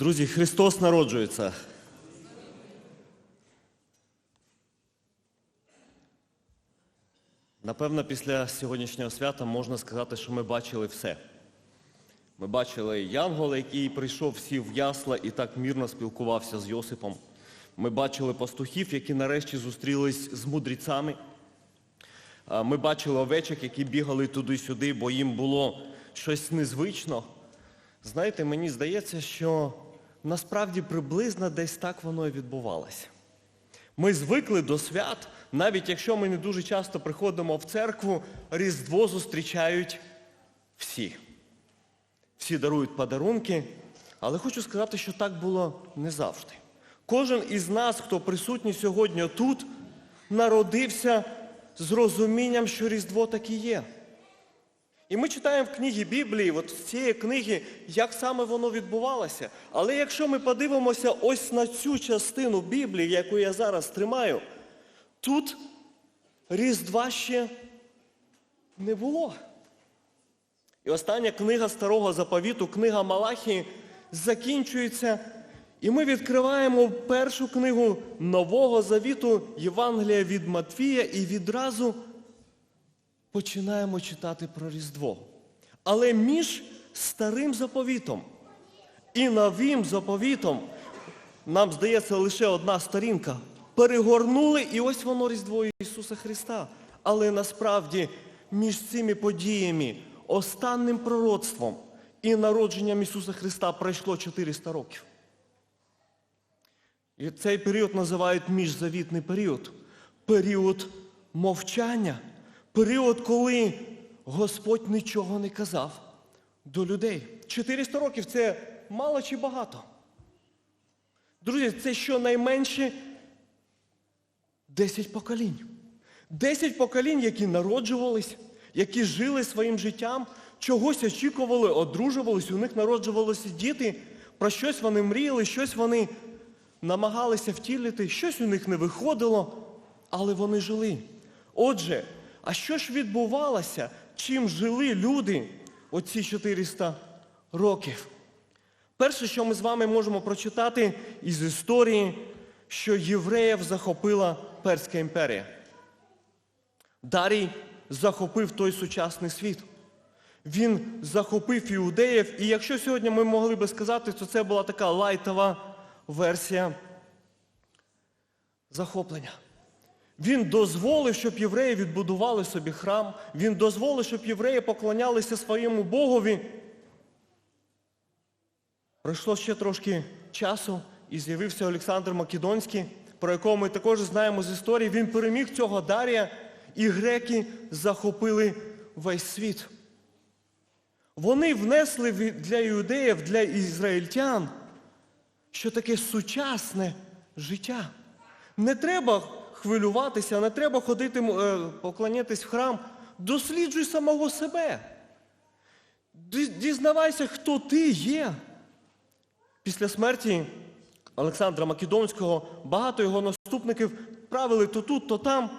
Друзі, Христос народжується. Напевно, після сьогоднішнього свята можна сказати, що ми бачили все. Ми бачили Янгола, який прийшов, сів в ясла і так мирно спілкувався з Йосипом. Ми бачили пастухів, які нарешті зустрілись з мудрецями. Ми бачили овечок, які бігали туди-сюди, бо їм було щось незвично. Знаєте, мені здається, що насправді приблизно десь так воно і відбувалося. Ми звикли до свят, навіть якщо ми не дуже часто приходимо в церкву, Різдво зустрічають всі. Всі дарують подарунки, але хочу сказати, що так було не завжди. Кожен із нас, хто присутній сьогодні тут, народився з розумінням, що Різдво таки є. І ми читаємо в книгі Біблії, от з цієї книги, як саме воно відбувалося. Але якщо ми подивимося ось на цю частину Біблії, яку я зараз тримаю, тут Різдва ще не було. І остання книга Старого Заповіту, книга Малахії, закінчується, і ми відкриваємо першу книгу Нового Завіту Євангелія від Матвія і відразу починаємо читати про Різдво. Але між старим заповітом і новим заповітом, нам здається, лише одна сторінка. Перегорнули, і ось воно Різдво Ісуса Христа. Але насправді між цими подіями, останнім пророцтвом і народженням Ісуса Христа пройшло 400 років. І цей період називають міжзавітний період. Період мовчання. Період, коли Господь нічого не казав до людей. 400 років це мало чи багато. Друзі, це щонайменше 10 поколінь. 10 поколінь, які народжувались, які жили своїм життям, чогось очікували, одружувались, у них народжувалися діти, про щось вони мріяли, щось вони намагалися втілити, щось у них не виходило, але вони жили. Отже, а що ж відбувалося, чим жили люди оці 400 років? Перше, що ми з вами можемо прочитати із історії, що євреїв захопила Перська імперія. Дарій захопив той сучасний світ. Він захопив іудеїв, і якщо сьогодні ми могли би сказати, то це була така лайтова версія захоплення. Він дозволив, щоб євреї відбудували собі храм, він дозволив, щоб євреї поклонялися своєму Богові. Пройшло ще трошки часу, і з'явився Олександр Македонський, про якого ми також знаємо з історії. Він переміг цього Дарія, і греки захопили весь світ. Вони внесли для іудеїв, для ізраїльтян, що таке сучасне життя. Не треба хвилюватися, не треба ходити е, поклонятись в храм. Досліджуй самого себе. Дізнавайся, хто ти є. Після смерті Олександра Македонського багато його наступників правили то тут, то там.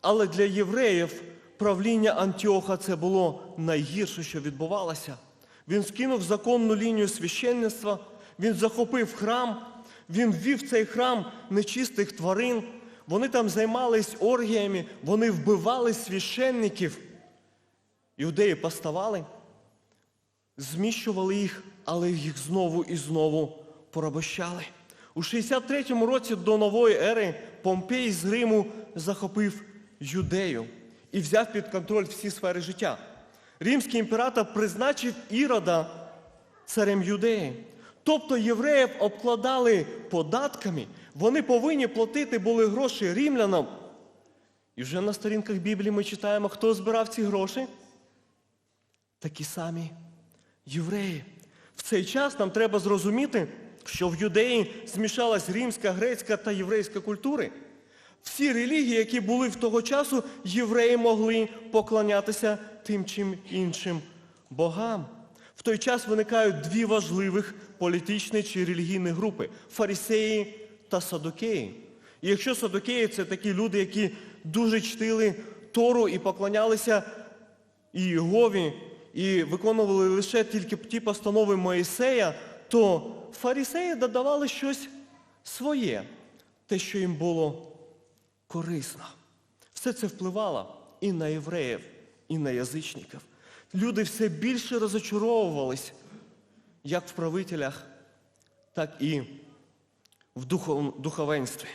Але для євреїв правління Антіоха це було найгірше, що відбувалося. Він скинув законну лінію священництва, він захопив храм, він ввів цей храм нечистих тварин. Вони там займались оргіями, вони вбивали священників. Іудеї поставали, зміщували їх, але їх знову і знову порабощали. У 63-му році до нової ери Помпей з Риму захопив юдею і взяв під контроль всі сфери життя. Римський імператор призначив Ірода царем юдеї. Тобто євреїв обкладали податками, вони повинні платити були гроші римлянам. І вже на сторінках Біблії ми читаємо, хто збирав ці гроші такі самі євреї. В цей час нам треба зрозуміти, що в юдеї змішалась римська, грецька та єврейська культури. Всі релігії, які були в того часу, євреї могли поклонятися тим чим іншим богам. В той час виникають дві важливих політичні чи релігійні групи фарисеї та садокеї. І якщо садокеї це такі люди, які дуже чтили Тору і поклонялися і Єгові, і виконували лише тільки ті постанови Моїсея, то фарисеї додавали щось своє, те, що їм було корисно. Все це впливало і на євреїв, і на язичників. Люди все більше розочаровувались як в правителях, так і в духовенстві.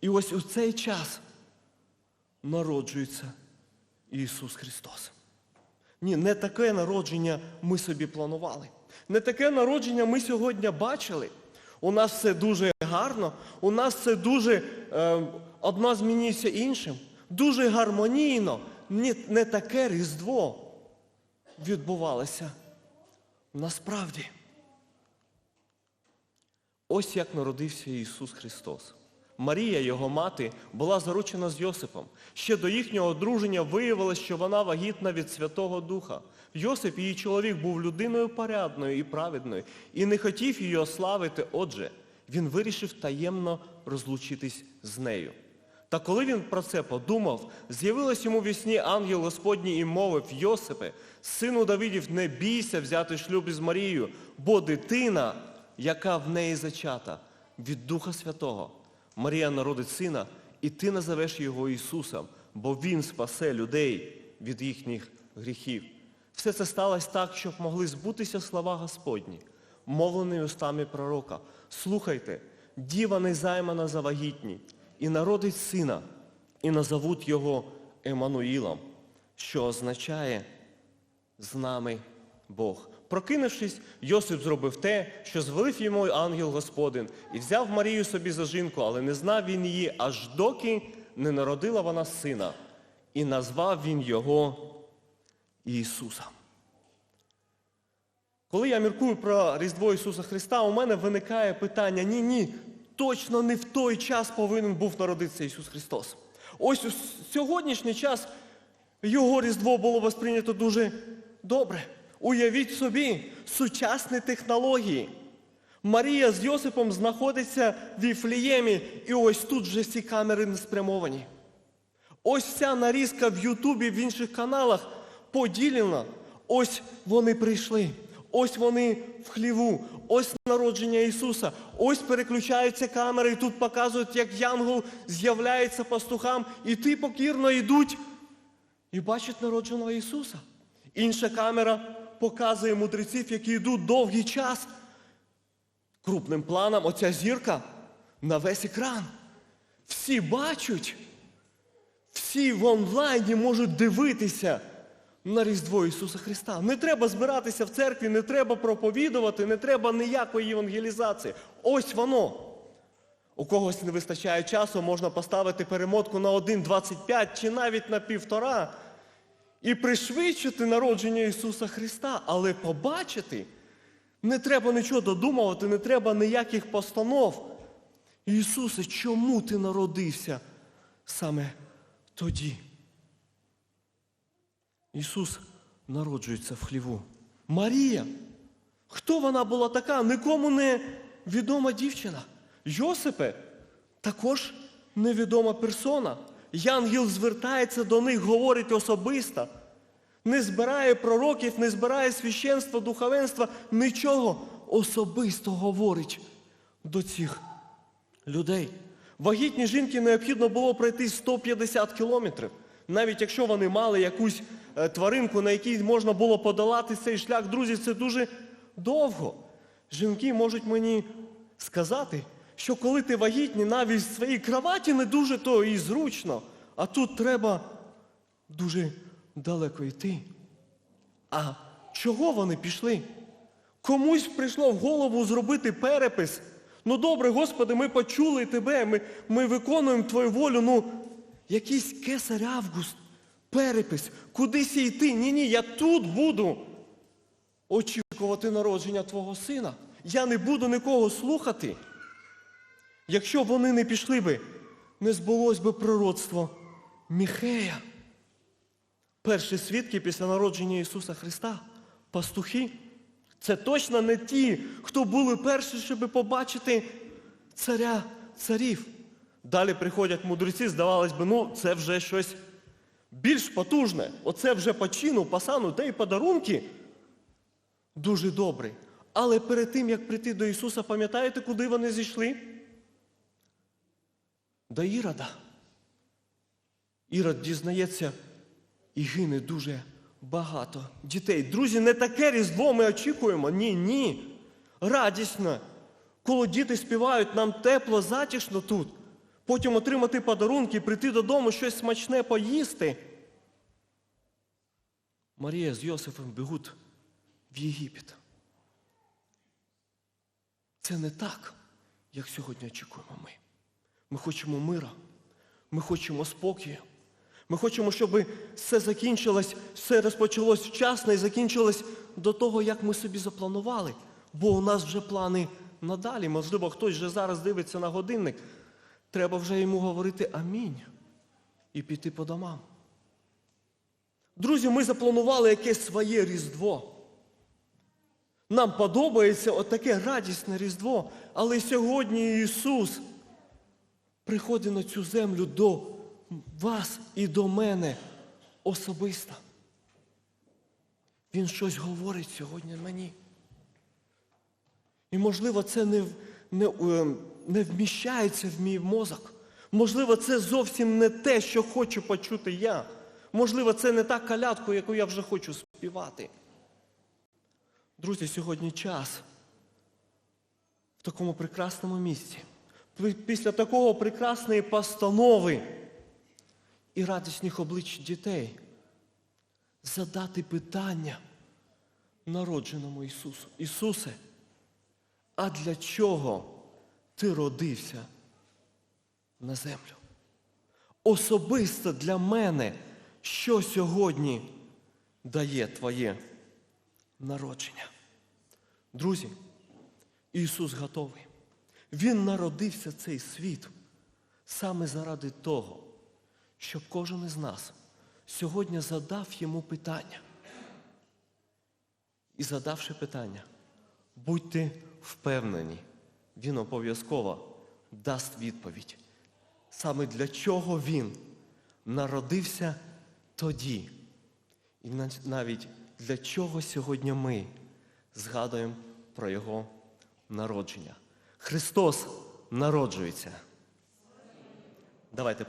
І ось у цей час народжується Ісус Христос. Ні, не таке народження ми собі планували. Не таке народження ми сьогодні бачили. У нас все дуже гарно, у нас все дуже е, одна змінюється іншим, дуже гармонійно. Ні, не таке Різдво відбувалося насправді. Ось як народився Ісус Христос. Марія, його мати, була заручена з Йосипом. Ще до їхнього одруження виявилось, що вона вагітна від Святого Духа. Йосип, її чоловік, був людиною порядною і праведною і не хотів її ославити. Отже, він вирішив таємно розлучитись з нею. Та коли він про це подумав, з'явилось йому в сні ангел Господній і мовив Йосипе, сину Давидів, не бійся взяти шлюб із Марією, бо дитина, яка в неї зачата, від Духа Святого. Марія народить сина, і ти назовеш його Ісусом, бо Він спасе людей від їхніх гріхів. Все це сталося так, щоб могли збутися слова Господні, мовлені устами пророка. Слухайте, діва незаймана завагітні, і народить сина, і назовуть його Еммануїлом, що означає з нами Бог. Прокинувшись, Йосип зробив те, що звелив йому ангел Господин, і взяв Марію собі за жінку, але не знав він її, аж доки не народила вона сина, і назвав він його Ісусом. Коли я міркую про Різдво Ісуса Христа, у мене виникає питання: ні, ні, точно не в той час повинен був народитися Ісус Христос. Ось у сьогоднішній час його Різдво було восприйнято дуже добре. Уявіть собі, сучасні технології. Марія з Йосипом знаходиться в Іфліємі, і ось тут вже всі камери не спрямовані. Ось ця нарізка в Ютубі, в інших каналах поділена. Ось вони прийшли. Ось вони в хліву, ось народження Ісуса, ось переключаються камери, і тут показують, як янгол з'являється пастухам, і ти покірно йдуть і бачать народженого Ісуса. Інша камера показує мудреців, які йдуть довгий час. Крупним планом оця зірка на весь екран. Всі бачать, всі в онлайні можуть дивитися на Різдво Ісуса Христа. Не треба збиратися в церкві, не треба проповідувати, не треба ніякої євангелізації. Ось воно. У когось не вистачає часу, можна поставити перемотку на 1,25 чи навіть на півтора і пришвидшити народження Ісуса Христа, але побачити не треба нічого додумувати, не треба ніяких постанов. Ісусе, чому ти народився саме тоді? Ісус народжується в хліву. Марія. Хто вона була така? Нікому не відома дівчина. Йосипе також невідома персона. Янгел звертається до них, говорить особисто. Не збирає пророків, не збирає священства, духовенства, нічого особисто говорить до цих людей. Вагітні жінки необхідно було пройти 150 кілометрів. Навіть якщо вони мали якусь е, тваринку, на якій можна було подолати цей шлях, друзі, це дуже довго. Жінки можуть мені сказати, що коли ти вагітні, навіть в своїй кроваті не дуже то і зручно, а тут треба дуже далеко йти. А чого вони пішли? Комусь прийшло в голову зробити перепис. Ну добре, Господи, ми почули тебе, ми, ми виконуємо Твою волю. Ну, якийсь кесар Август, перепис, кудись йти. Ні, ні, я тут буду очікувати народження Твого сина. Я не буду нікого слухати. Якщо вони не пішли би, не збулось би пророцтво Міхея. Перші свідки після народження Ісуса Христа, пастухи, це точно не ті, хто були перші, щоб побачити царя царів. Далі приходять мудреці, здавалось би, ну це вже щось більш потужне. Оце вже по чину, по та й подарунки дуже добрі. Але перед тим, як прийти до Ісуса, пам'ятаєте, куди вони зійшли? До Ірода. Ірод дізнається і гине дуже багато дітей. Друзі, не таке різдво ми очікуємо. Ні, ні. Радісно. Коли діти співають, нам тепло, затишно тут. Потім отримати подарунки, прийти додому, щось смачне поїсти. Марія з Йосифом бігуть в Єгипет. Це не так, як сьогодні очікуємо ми. Ми хочемо мира, ми хочемо спокою. Ми хочемо, щоб все закінчилось, все розпочалось вчасно і закінчилось до того, як ми собі запланували. Бо у нас вже плани надалі. Можливо, хтось вже зараз дивиться на годинник. Треба вже йому говорити амінь і піти по домам. Друзі, ми запланували якесь своє Різдво. Нам подобається отаке радісне Різдво, але сьогодні Ісус приходить на цю землю до вас і до мене особисто. Він щось говорить сьогодні мені. І, можливо, це не, не, е, не вміщається в мій мозок. Можливо, це зовсім не те, що хочу почути я. Можливо, це не та калятку, яку я вже хочу співати. Друзі, сьогодні час в такому прекрасному місці. Пі- Після такого прекрасної постанови і радісних облич дітей задати питання народженому Ісусу. Ісусе, а для чого ти родився на землю? Особисто для мене, що сьогодні дає Твоє народження. Друзі, Ісус готовий. Він народився цей світ саме заради того, щоб кожен із нас сьогодні задав йому питання. І задавши питання, будьте впевнені, він обов'язково дасть відповідь. Саме для чого він народився тоді. І навіть для чого сьогодні ми згадуємо про Його народження. Христос народжується. Давайте.